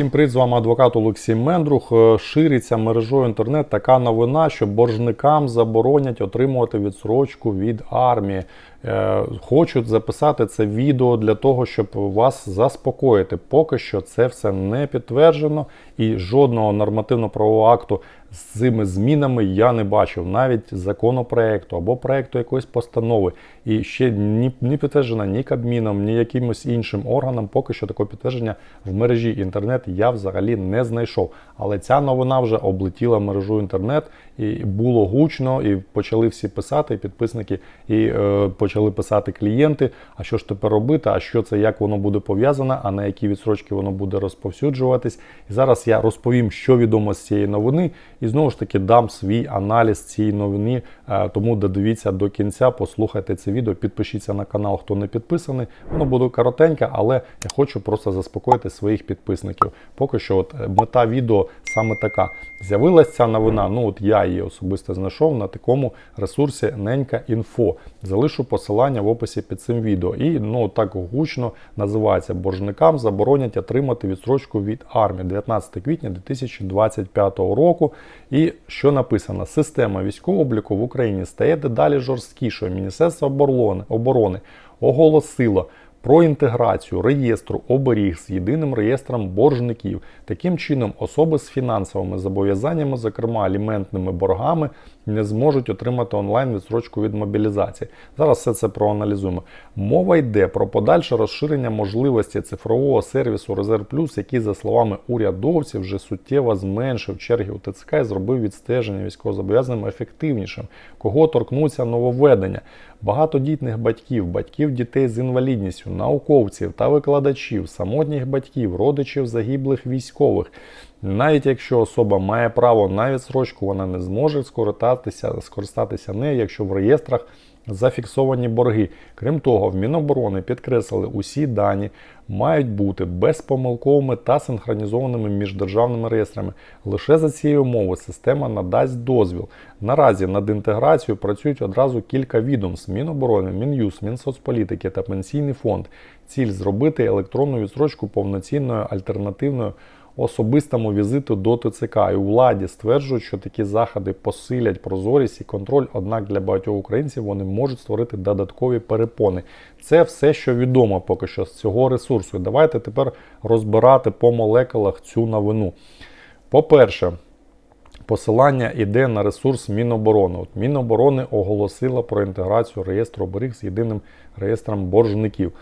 Всім привіт, з вами адвокат Олексій Мендрух. Е, Шириться мережою інтернет така новина, що боржникам заборонять отримувати відсрочку від армії. Е, Хочуть записати це відео для того, щоб вас заспокоїти. Поки що це все не підтверджено і жодного нормативно-правового акту з цими змінами я не бачив. Навіть законопроекту або проекту якоїсь постанови. І ще ні, ні підтверджена ні Кабміном, ні якимось іншим органом. Поки що такого підтвердження в мережі інтернет я взагалі не знайшов. Але ця новина вже облетіла мережу інтернет, і було гучно, і почали всі писати, і підписники, і е, писати клієнти. А що ж тепер робити? А що це, як воно буде пов'язане, а на які відсрочки воно буде розповсюджуватись? І зараз я розповім, що відомо з цієї новини, і знову ж таки дам свій аналіз цієї новини. Е, Тому додивіться до кінця, послухайте це відео, підпишіться на канал, хто не підписаний. Воно буде коротеньке, але я хочу просто заспокоїти своїх підписників. Поки що, от е, мета відео саме така. З'явилася ця новина. Ну от я її особисто знайшов на такому ресурсі Ненька.Інфо. Залишу посилання в описі під цим відео. І ну так гучно називається боржникам заборонять отримати відстрочку від армії 19 квітня 2025 року. І що написано? Система військового обліку в Україні стає дедалі жорсткішою. Міністерство оборони, оборони оголосило про інтеграцію реєстру оберіг з єдиним реєстром боржників. Таким чином, особи з фінансовими зобов'язаннями, зокрема аліментними боргами, не зможуть отримати онлайн відсрочку від мобілізації. Зараз все це проаналізуємо. Мова йде про подальше розширення можливості цифрового сервісу Резерв Плюс, який, за словами урядовців, вже суттєво зменшив черги у ТЦК і зробив відстеження військовозобов'язаним ефективнішим. Кого торкнуться нововведення? Багатодітних батьків, батьків дітей з інвалідністю, науковців та викладачів, самотніх батьків, родичів загиблих військових. Навіть якщо особа має право на відсрочку, вона не зможе скористатися, нею, якщо в реєстрах зафіксовані борги. Крім того, в Міноборони підкреслили, усі дані мають бути безпомилковими та синхронізованими між державними реєстрами. Лише за цією умови система надасть дозвіл. Наразі над інтеграцією працюють одразу кілька відомств: Міноборони, Мін'юз, Мінсоцполітики та Пенсійний фонд. Ціль зробити електронну відсрочку повноцінною альтернативною особистому візиту до ТЦК. І владі стверджують, що такі заходи посилять прозорість і контроль. Однак для багатьох українців вони можуть створити додаткові перепони. Це все, що відомо поки що з цього ресурсу. Давайте тепер розбирати по молекулах цю новину. По-перше, Посилання йде на ресурс Міноборони. От Міноборони оголосила про інтеграцію реєстру оберіг з єдиним реєстром боржників.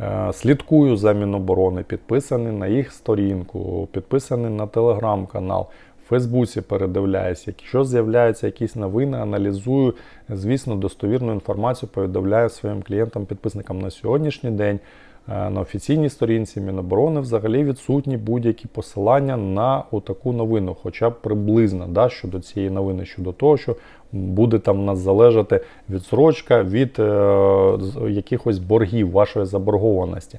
Е, Слідкую за Міноборони, підписаний на їх сторінку, підписаний на телеграм-канал. В Фейсбуці передивляюся, якщо з'являються якісь новини, аналізую, звісно, достовірну інформацію повідомляю своїм клієнтам-підписникам на сьогоднішній день. Е, На офіційній сторінці Міноборони взагалі відсутні будь-які посилання на таку новину, хоча б приблизно да, щодо цієї новини, щодо того, що буде там у нас залежати відсрочка від е, якихось боргів вашої заборгованості.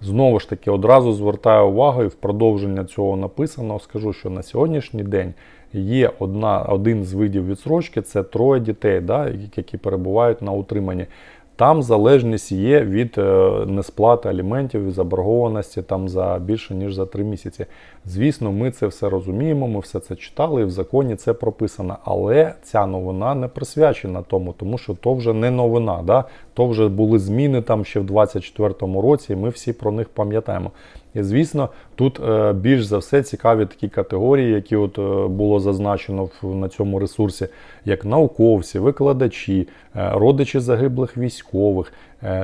Знову ж таки, одразу звертаю увагу і в продовження цього написано, скажу, що на сьогоднішній день є одна, один з видів відсрочки це троє дітей, да, які перебувають на утриманні. Там залежність є від е, несплати аліментів і заборгованості там за більше ніж за три місяці. Звісно, ми це все розуміємо, ми все це читали, і в законі це прописано. Але ця новина не присвячена тому, тому що то вже не новина. Да? То вже були зміни там ще в 24-му році, і ми всі про них пам'ятаємо. І звісно, тут е, більш за все цікаві такі категорії, які от е, було зазначено на цьому ресурсі, як науковці, викладачі, е, родичі загиблих військових,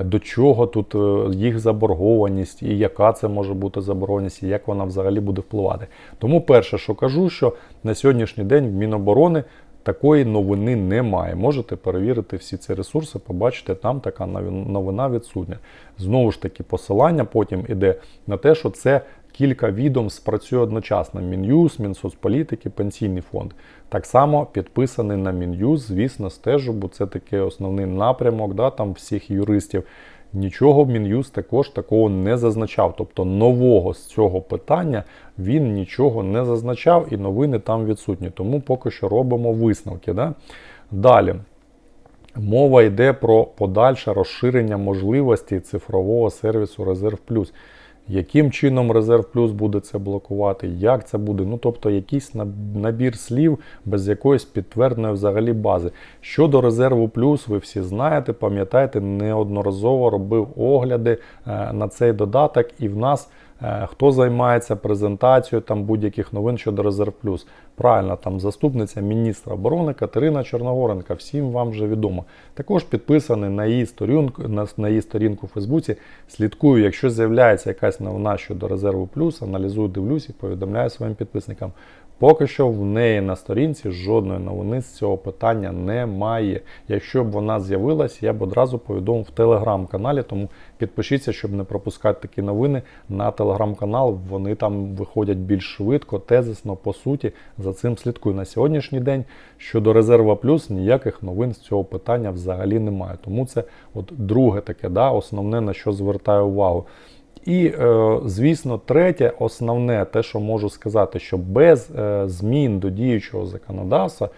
до чого тут їх заборгованість, і яка це може бути заборгованість, і як вона взагалі буде впливати. Тому перше, що кажу, що на сьогоднішній день Міноборони Такої новини немає. Можете перевірити всі ці ресурси, побачите, там така новина відсутня. Знову ж таки, посилання потім іде на те, що це кілька відомств працює одночасно: Мін'юз, Мінсоцполітики, Пенсійний фонд. Так само підписаний на Мін'юз, звісно, стежу, бо це такий основний напрямок да, там всіх юристів. Нічого Мін'юз також такого не зазначав. Тобто нового з цього питання він нічого не зазначав і новини там відсутні. Тому поки що робимо висновки. Да? Далі. Мова йде про подальше розширення можливості цифрового сервісу Резерв Плюс. Яким чином резерв плюс буде це блокувати, як це буде. Ну тобто якийсь набір слів без якоїсь підтвердної взагалі бази. Щодо резерву плюс, ви всі знаєте, пам'ятаєте, неодноразово робив огляди е, на цей додаток, і в нас. Е, Хто займається презентацією там будь-яких новин щодо Резерв Плюс? Правильно, там заступниця міністра оборони Катерина Чорногоренка, всім вам вже відомо. Також підписаний на її сторінку на, на її сторінку в Фейсбуці. Слідкую, якщо з'являється якась новина щодо резерву плюс, аналізую, дивлюсь і повідомляю своїм підписникам. Поки що в неї на сторінці жодної новини з цього питання немає. Якщо б вона з'явилась, я б одразу повідомив в телеграм-каналі, тому підпишіться, щоб не пропускати такі новини на телеграм-канал. Вони там виходять більш швидко, тезисно, по суті. За цим слідкую на сьогоднішній день. Щодо резерва плюс, ніяких новин з цього питання взагалі немає. Тому це от друге таке, да, основне на що звертаю увагу. І, е, звісно, третє, основне, те, що можу сказати, що без е, змін до діючого законодавства,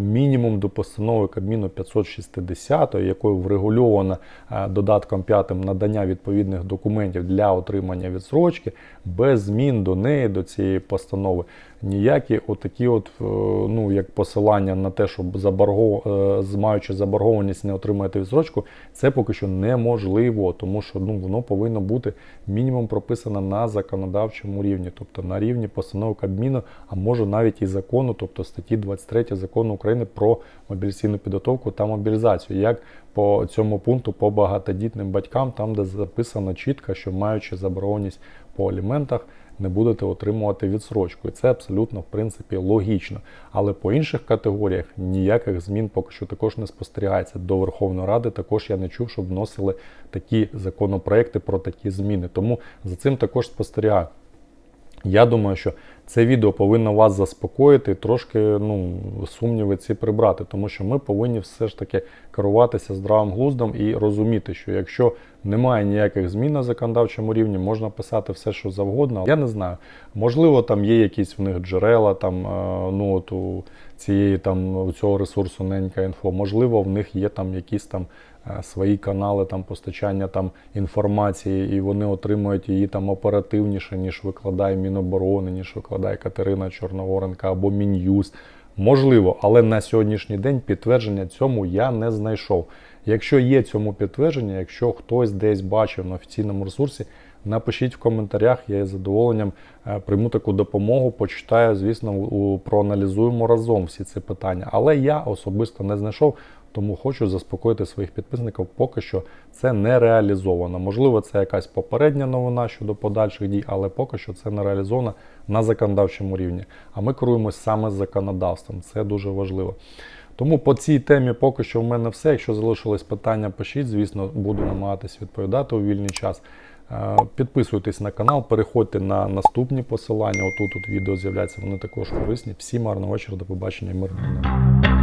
мінімум до постанови Кабміну 560, якою врегульовано е, додатком 5 надання відповідних документів для отримання відсрочки, без змін до неї, до цієї постанови, ніякі отакі, от, е, ну, як посилання на те, щоб заборгов... е, маючи заборгованість, не отримати відсрочку, це поки що неможливо, тому що ну, воно повинно бути мінімум прописано на законодавчому рівні, тобто на рівні постанови Кабміну, а може навіть і закону, тобто статті 23 закону України про мобілізаційну підготовку та мобілізацію. Як по цьому пункту по багатодітним батькам, там де записано чітко, що маючи заборгованість по аліментах, не будете отримувати відсрочку. І це абсолютно в принципі логічно. Але по інших категоріях ніяких змін поки що також не спостерігається. До Верховної Ради також я не чув, щоб вносили такі законопроекти про такі зміни. Тому за цим також спостерігаю. Я думаю, що це відео повинно вас заспокоїти трошки ну, сумніви ці прибрати, тому що ми повинні все ж таки керуватися здравим глуздом і розуміти, що якщо немає ніяких змін на законодавчому рівні, можна писати все, що завгодно. Я не знаю. Можливо, там є якісь в них джерела, там е, ну от у цієї там у цього ресурсу ненька інфо. Можливо, в них є там якісь там свої канали там постачання там інформації, і вони отримують її там оперативніше, ніж викладає Міноборони, ніж викладає Катерина Чорногоренка або Мін'юст. Можливо, але на сьогоднішній день підтвердження цьому я не знайшов. Якщо є цьому підтвердження, якщо хтось десь бачив на офіційному ресурсі, напишіть в коментарях, я із задоволенням е, прийму таку допомогу, почитаю, звісно, проаналізуємо разом всі ці питання. Але я особисто не знайшов, тому хочу заспокоїти своїх підписників. Поки що це не реалізовано. Можливо, це якась попередня новина щодо подальших дій, але поки що це не реалізовано на законодавчому рівні. А ми керуємось саме законодавством. Це дуже важливо. Тому по цій темі поки що в мене все. Якщо залишились питання, пишіть. Звісно, буду намагатись відповідати у вільний час. Е, Підписуйтесь на канал, переходьте на наступні посилання. Отут тут відео з'являється, вони також корисні. Всім гарного вечора, до побачення, мирного.